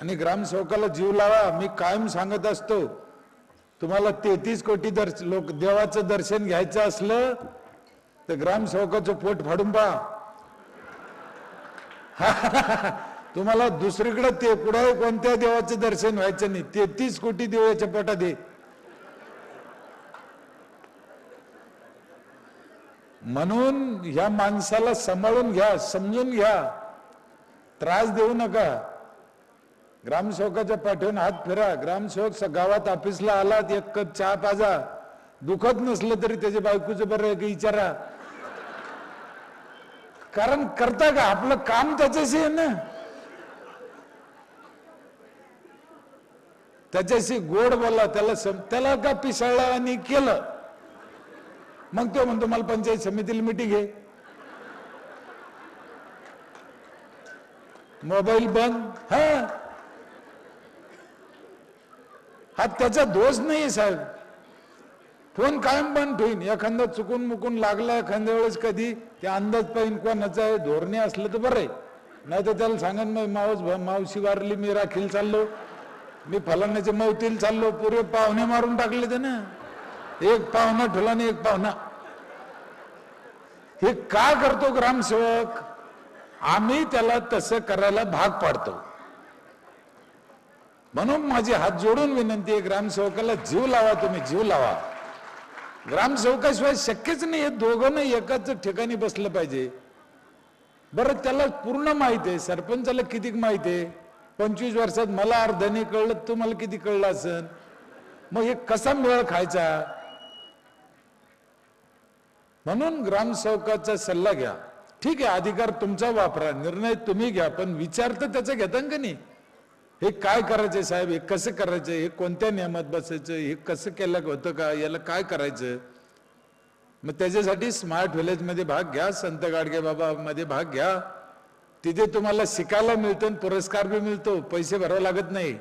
आणि ग्रामसेवकाला जीव लावा मी कायम सांगत असतो तुम्हाला तेहतीस कोटी दर्श लोक देवाचं दर्शन घ्यायचं असलं तर ग्रामसेवकाचं पोट फाडून पहा. तुम्हाला दुसरीकडे ते कुठे कोणत्या देवाचं दर्शन व्हायचं नाही तेहतीस कोटी देवाच्या पोटात दे. म्हणून ह्या माणसाला सांभाळून घ्या समजून घ्या. त्रास देऊ नका. ग्रामसेवकाच्या पाठवून हात फिरा. ग्रामसेवक गावात ऑफिसला आलात एक कप चहा पाजा. दुखत नसलं तरी त्याच्या बायकोचं बरं आहे की विचारा. कारण करता का? आपलं काम त्याच्याशी आहे ना. त्याच्याशी गोड बोला त्याला सम- त्याला का पिसाळला आणि केलं? मग तो म्हणतो मला पंचायत समितीला मिटिंग आहे मोबाईल बंद. हा. हा त्याचा दोष नाही साहेब. फोन कायम बंद ठेवीन एखादा चुकून मुकून लागला एखाद्या वेळेस कधी ते अंदाज पाहिजे कोणाचं आहे धोरणे असलं तर बरं आहे. नाही तर त्याला सांगन मग मावस मावशी वारली मी राखील चाललो. मी फलाण्याच्या मवतील चाललो. पुरे पाहुणे मारून टाकले ते ना एक पाहुणा ठेवला आणि एक पाहुणा. हे का करतो ग्रामसेवक? आम्ही त्याला तसं करायला भाग पाडतो. म्हणून माझी हात जोडून विनंती आहे ग्रामसेवकाला जीव लावा तुम्ही जीव लावा. ग्रामसेवकाशिवाय शक्यच नाही हे दोघं एकाच ठिकाणी बसलं पाहिजे. बरं त्याला पूर्ण माहिती आहे सरपंचाला किती माहिती आहे? पंचवीस वर्षात मला अर्धने कळलं तुम्हाला किती कळलं असेल? मग हे कसा मेळ खायचा? म्हणून ग्रामसेवकाचा सल्ला घ्या. ठीक आहे अधिकार तुमचा वापरा निर्णय तुम्ही घ्या पण विचार तर त्याचा घेता का नाही? हे काय करायचंय साहेब? हे कसं करायचं हे कोणत्या नियमात बसायचं? हे कसं केलं होतं का? याला काय करायचं? मग त्याच्यासाठी स्मार्ट व्हिलेजमध्ये भाग घ्या संत गाडगे बाबा मध्ये भाग घ्या. तिथे तुम्हाला शिकायला मिळतं आणि पुरस्कार बी मिळतो. पैसे भरावे लागत नाही.